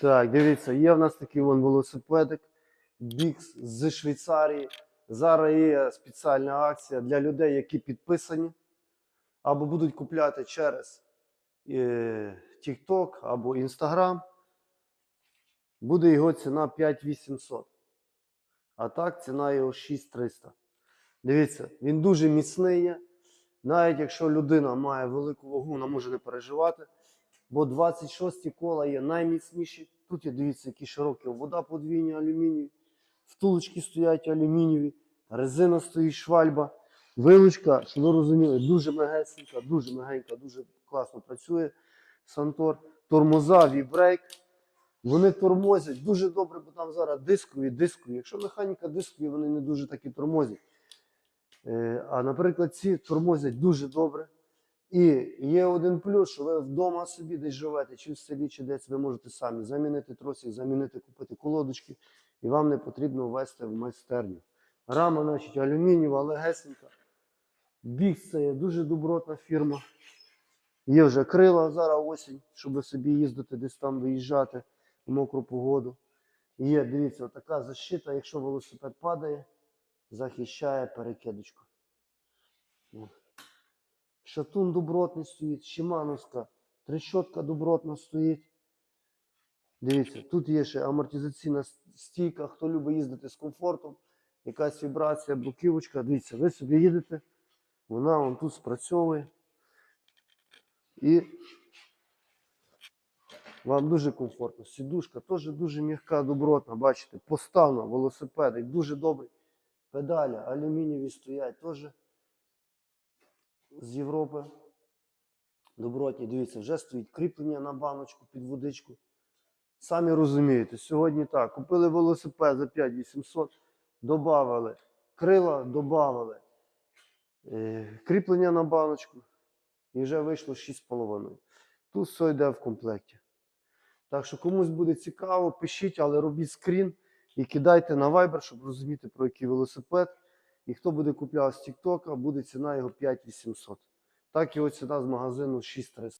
Так, дивіться, є в нас такий вон велосипедик Бікс з Швейцарії. Зараз є спеціальна акція для людей, які підписані або будуть купляти через е, TikTok або Instagram. Буде його ціна 5800. А так ціна його 6300. Дивіться, він дуже міцний є. Навіть якщо людина має велику вагу, вона може не переживати. Бо 26 кола є найміцніші. Тут є, дивіться, які широкі вода подвійні алюмінієві. Втулочки стоять алюмінієві, резина стоїть швальба. Вилучка, щоб ви розуміли, дуже мегесенька, дуже мегенька, дуже класно працює. Сантор. Тормоза, вібрейк. Вони тормозять дуже добре, бо там зараз дискові, дискові. Якщо механіка дискові, вони не дуже так і тормозять. Е, А, наприклад, ці тормозять дуже добре. І є один плюс, що ви вдома собі десь живете, чи в селі, чи десь ви можете самі замінити тросик, замінити, купити колодочки, і вам не потрібно ввести в майстерню. Рама, значить, алюмінієва, легесенька. Бікс це є дуже добротна фірма. Є вже крила зараз осінь, щоб собі їздити десь там виїжджати в мокру погоду. Є, дивіться, така защита, якщо велосипед падає, захищає перекидочку. Шатун добротний стоїть, Шимановська, трещотка добротна стоїть. Дивіться, тут є ще амортизаційна стійка, хто любить їздити з комфортом, якась вібрація, бруківочка. Дивіться, ви собі їдете, вона вон тут спрацьовує. І вам дуже комфортно. Сідушка теж дуже м'яка, добротна, бачите, поставна, велосипедик, дуже добрий. Педалі алюмінієві стоять теж з Європи. Добротні, дивіться, вже стоїть кріплення на баночку під водичку. Самі розумієте, сьогодні так, купили велосипед за 5800, додали крила, додали е, кріплення на баночку і вже вийшло 6,5. Тут все йде в комплекті. Так що комусь буде цікаво, пишіть, але робіть скрін і кидайте на Viber, щоб розуміти, про який велосипед. І хто буде купляв з TikTok, буде ціна його 5800. Так його ціна з магазину 6300.